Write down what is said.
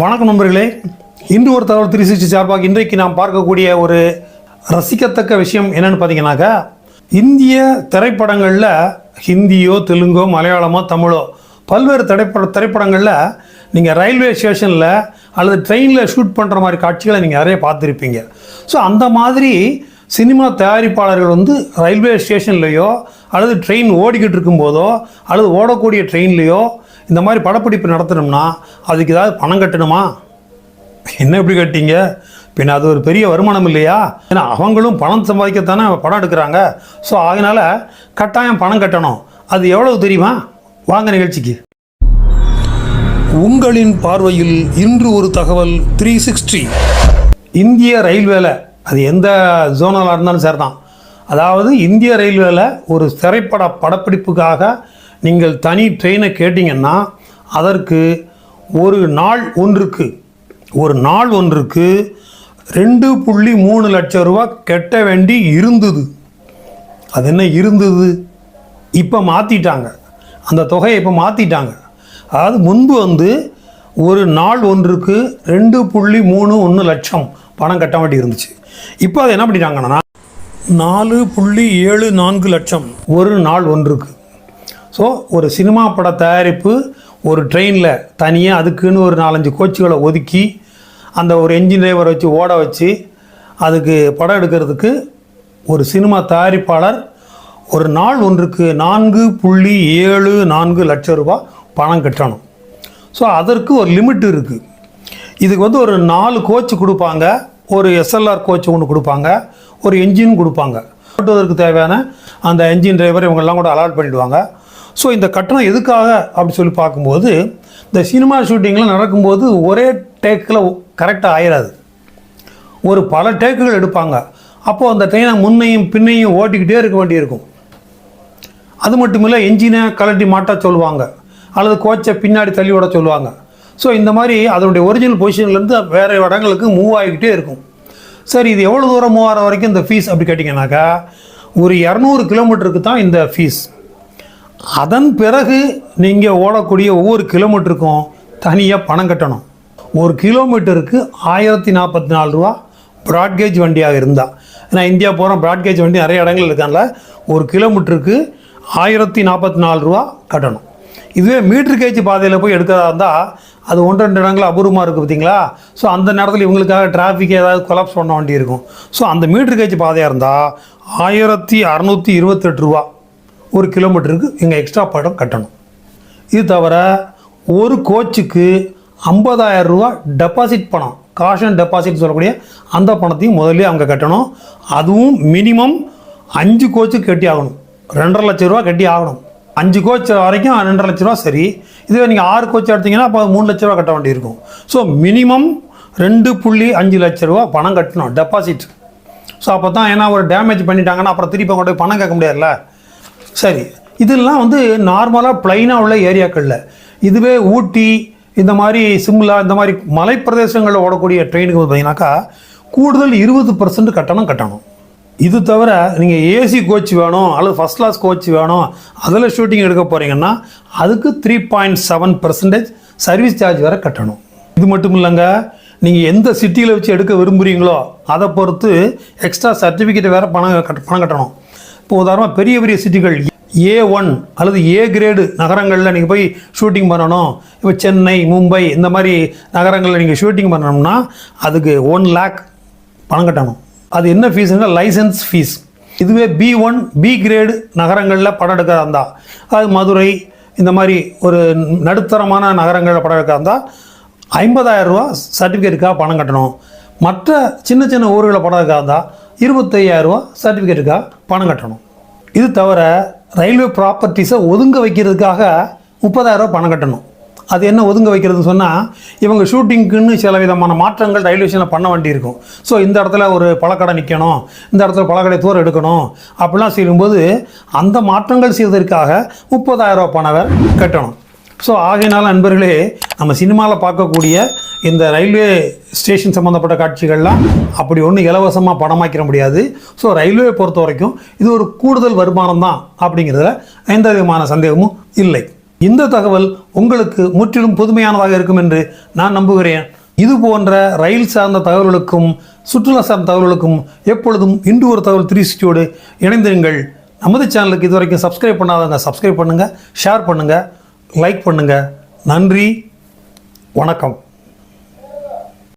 வணக்கம் நண்பர்களே. இன்று ஒரு தகவல் த்ரீ சிக்ஸ்டி சார்பாக இன்றைக்கு நாம் பார்க்கக்கூடிய ஒரு ரசிக்கத்தக்க விஷயம் என்னன்னு பார்த்தீங்கன்னாக்கா இந்திய திரைப்படங்களில் ஹிந்தியோ தெலுங்கோ மலையாளமோ தமிழோ பல்வேறு திரைப்பட திரைப்படங்களில் நீங்கள் ரயில்வே ஸ்டேஷனில் அல்லது ட்ரெயினில் ஷூட் பண்ணுற மாதிரி காட்சிகளை நீங்கள் நிறைய பார்த்துருப்பீங்க. ஸோ அந்த மாதிரி சினிமா தயாரிப்பாளர்கள் வந்து ரயில்வே ஸ்டேஷன்லேயோ அல்லது ட்ரெயின் ஓடிக்கிட்டு இருக்கும்போதோ அல்லது ஓடக்கூடிய ட்ரெயின்லேயோ இந்த மாதிரி படப்பிடிப்பு நடத்தணும்னா அதுக்கு ஏதாவது பணம் கட்டணுமா? என்ன இப்படி கட்டிங்க? பின்ன அது ஒரு பெரிய வருமானம் இல்லையா? ஏன்னா அவங்களும் பணம் சம்பாதிக்கத்தானே படம் எடுக்கிறாங்க. ஸோ அதனால் கட்டாயம் பணம் கட்டணும். அது எவ்வளவு தெரியுமா? வாங்க நிகழ்ச்சிக்கு. உங்களின் பார்வையில் இன்று ஒரு தகவல் த்ரீ சிக்ஸ்டி இந்திய ரயில்வேல அது எந்த ஜோனலாக இருந்தாலும் சரிதான். அதாவது இந்திய ரயில்வேல ஒரு திரைப்பட படப்பிடிப்புக்காக நீங்கள் தனி ட்ரெயினை கேட்டிங்கன்னா அதற்கு ஒரு நாள் ஒன்றுக்கு ஒரு நாள் ஒன்றுக்கு ரெண்டு புள்ளி மூணு லட்சம் ரூபா கட்ட வேண்டி இருந்தது. அது என்ன இருந்தது? இப்போ மாற்றிட்டாங்க அந்த தொகையை இப்போ மாற்றிட்டாங்க அதாவது முன்பு வந்து ஒரு நாள் ஒன்றுக்கு ரெண்டு புள்ளி மூணு ஒன்று லட்சம் பணம் கட்ட வேண்டி இருந்துச்சு. இப்போ அதை என்ன பண்ணிட்டாங்கன்னா நாலு புள்ளி ஏழு நான்கு லட்சம் ஒரு நாள் ஒன்றுக்கு. ஸோ ஒரு சினிமா பட தயாரிப்பு ஒரு ட்ரெயினில் தனியாக அதுக்குன்னு ஒரு நாலஞ்சு கோச்சுகளை ஒதுக்கி அந்த ஒரு என்ஜின் டிரைவரை வச்சு ஓட வச்சு அதுக்கு படம் எடுக்கிறதுக்கு ஒரு சினிமா தயாரிப்பாளர் ஒரு நாள் ஒன்றுக்கு நான்கு புள்ளி ஏழு நான்கு லட்சம் ரூபாய் பணம் கட்டணும். ஸோ அதற்கு ஒரு லிமிட் இருக்குது இதுக்கு வந்து ஒரு நாலு கோச்சு கொடுப்பாங்க. ஒரு எஸ்எல்ஆர் கோச் ஒன்று கொடுப்பாங்க. ஒரு என்ஜின் கொடுப்பாங்க. ஓட்டுவதற்கு தேவையான அந்த என்ஜின் டிரைவர் இவங்கெல்லாம் கூட அலாட் பண்ணிவிடுவாங்க ஸோ இந்த கட்டணம் எதுக்காக அப்படி சொல்லி பார்க்கும்போது இந்த சினிமா ஷூட்டிங்லாம் நடக்கும்போது ஒரே டேக்கில் கரெக்டாக ஆயிடாது ஒரு பல டேக்குகள் எடுப்பாங்க. அப்போது அந்த ட்ரெயினை முன்னையும் பின்னையும் ஓட்டிக்கிட்டே இருக்க வேண்டியிருக்கும். அது மட்டும் இல்லை என்ஜினை கலட்டி மாட்டா சொல்லுவாங்க. அல்லது கோச்சை பின்னாடி தள்ளி விட சொல்லுவாங்க. ஸோ இந்த மாதிரி அதனுடைய ஒரிஜினல் பொசிஷன்லேருந்து வேறு இடங்களுக்கு மூவ் ஆகிக்கிட்டே இருக்கும். சரி இது எவ்வளோ தூரம் மூவ் ஆகிற வரைக்கும் இந்த ஃபீஸ் அப்படி கேட்டிங்கனாக்கா ஒரு இரநூறு கிலோமீட்டருக்கு தான் இந்த ஃபீஸ் அதன் பிறகு நீங்கள் ஓடக்கூடிய ஒவ்வொரு கிலோமீட்டருக்கும் தனியாக பணம் கட்டணும். ஒரு கிலோமீட்டருக்கு ஆயிரத்தி நாற்பத்தி நாலு ரூபா ப்ராட்கேஜ் வண்டியாக இருந்தால் ஏன்னா இந்தியா போகிறோம் ப்ராட்கேஜ் வண்டி நிறைய இடங்கள் இருக்காங்கள ஒரு கிலோமீட்டருக்கு ஆயிரத்தி நாற்பத்தி நாலு ரூபா கட்டணும். இதுவே மீட்ரு கேஜ் பாதையில் போய் எடுக்கிறதா இருந்தால் அது ஒன்று ரெண்டு இடங்கள் அபூர்வமாக இருக்குது பார்த்தீங்களா? ஸோ அந்த நேரத்தில் இவங்களுக்காக டிராஃபிக் ஏதாவது கொலாப்ஸ் பண்ண வேண்டி இருக்கும். ஸோ அந்த மீட்ரு கேஜ் பாதையாக இருந்தால் ஆயிரத்தி அறநூற்றி இருபத்தெட்டு ரூபா ஒரு கிலோமீட்டருக்கு இங்கே எக்ஸ்ட்ரா படம் கட்டணும். இது தவிர ஒரு கோச்சுக்கு 50000 ரூபா டெபாசிட் பணம். காஷன் டெபாசிட் சொல்லக்கூடிய அந்த பணத்தையும் முதல்ல அவங்க கட்டணும். அதுவும் மினிமம் அஞ்சு கோச்சுக்கு கட்டி ஆகணும். ரெண்டரை லட்ச ரூபா கட்டி ஆகணும். அஞ்சு கோச் வரைக்கும் ரெண்டரை லட்ச ரூபா சரி. இதுவே நீங்கள் ஆறு கோச் எடுத்தீங்கன்னா அப்போ மூணு லட்ச ரூபா கட்ட வேண்டியிருக்கும். ஸோ மினிமம் ரெண்டு புள்ளி அஞ்சு லட்ச ரூபா பணம் கட்டணும். டெபாசிட் ஸோ அப்போ தான் ஏன்னா ஒரு டேமேஜ் பண்ணிட்டாங்கன்னா அப்புறம் திருப்பி கொண்டு போய் பணம் கேட்க முடியாதுல்ல? சரி. இதெல்லாம் வந்து நார்மலாக ப்ளைனாக உள்ள ஏரியாக்களில். இதுவே ஊட்டி இந்த மாதிரி சிம்லா இந்த மாதிரி மலைப்பிரதேசங்களில் ஓடக்கூடிய ட்ரெயினுக்கு வந்து பார்த்தீங்கன்னாக்கா கூடுதல் இருபது பர்சன்ட் கட்டணம் கட்டணும். இது தவிர நீங்கள் ஏசி கோச் வேணும் அல்லது ஃபஸ்ட் கிளாஸ் கோச் வேணும் அதில் ஷூட்டிங் எடுக்க போகிறீங்கன்னா அதுக்கு three point seven percentage service charge வேறு கட்டணும். இது மட்டும் இல்லைங்க நீங்கள் எந்த சிட்டியில் வச்சு எடுக்க விரும்புகிறீங்களோ அதை பொறுத்து எக்ஸ்ட்ரா சர்டிஃபிகேட் வேறு பணம் கட் பணம் கட்டணும். இப்போ உதாரணமாக பெரிய பெரிய சிட்டிகள் ஏ ஒன் அல்லது ஏ கிரேடு நகரங்களில் நீங்கள் போய் ஷூட்டிங் பண்ணணும். இப்போ சென்னை மும்பை இந்த மாதிரி நகரங்களில் நீங்கள் ஷூட்டிங் பண்ணணும்னா அதுக்கு ஒன் லேக் பணம் கட்டணும். அது என்ன ஃபீஸுங்க லைசன்ஸ் ஃபீஸ் இதுவே பி ஒன் பி கிரேடு நகரங்களில் படம் எடுக்கிறதா இருந்தால் அது மதுரை இந்த மாதிரி ஒரு நடுத்தரமான நகரங்களில் படம் எடுக்கிறதா இருந்தால் ஐம்பதாயிரம் ரூபா சர்டிஃபிகேட்டுக்காக பணம் கட்டணும். மற்ற சின்ன சின்ன ஊர்களில் படம் எடுக்கிறதா இருந்தால் இருபத்தையாயிரரூவா சர்டிஃபிகேட்டுக்காக பணம் கட்டணும். இது தவிர ரயில்வே ப்ராப்பர்ட்டிஸை ஒதுங்க வைக்கிறதுக்காக முப்பதாயிரரூவா பணம் கட்டணும். அது என்ன ஒதுங்க வைக்கிறதுன்னு சொன்னால் இவங்க ஷூட்டிங்க்குன்னு சில விதமான மாற்றங்கள் ரயில்வே ஸ்டேஷனில் பண்ண வேண்டியிருக்கும் ஸோ இந்த இடத்துல ஒரு பழக்கடை நிற்கணும் இந்த இடத்துல பழக்கடை தூரம் எடுக்கணும் அப்படிலாம் செய்யும்போது அந்த மாற்றங்கள் செய்வதற்காக முப்பதாயிரரூவா பணம் கட்டணும். ஸோ ஆகையினால நண்பர்களே நம்ம சினிமாவில் பார்க்கக்கூடிய இந்த ரயில்வே ஸ்டேஷன் சம்மந்தப்பட்ட காட்சிகள்லாம் அப்படி ஒன்றும் இலவசமாக படமாக்கிற முடியாது. ஸோ ரயில்வே பொறுத்த வரைக்கும் இது ஒரு கூடுதல் வருமானம் தான் அப்படிங்கிறதுல எந்த விதமான சந்தேகமும் இல்லை. இந்த தகவல் உங்களுக்கு முற்றிலும் புதுமையானதாக இருக்கும் என்று நான் நம்புகிறேன். இது போன்ற ரயில் சார்ந்த தகவல்களுக்கும் சுற்றுலா சார்ந்த தகவல்களுக்கும் எப்பொழுதும் இன்று ஒரு தகவல் த்ரீ சிக்ஸ்டியோடு இணைந்திருங்கள். நமது சேனலுக்கு இதுவரைக்கும் சப்ஸ்கிரைப் பண்ணாதவங்க சப்ஸ்கிரைப் பண்ணுங்கள் ஷேர் பண்ணுங்கள் லைக் பண்ணுங்கள் நன்றி வணக்கம்.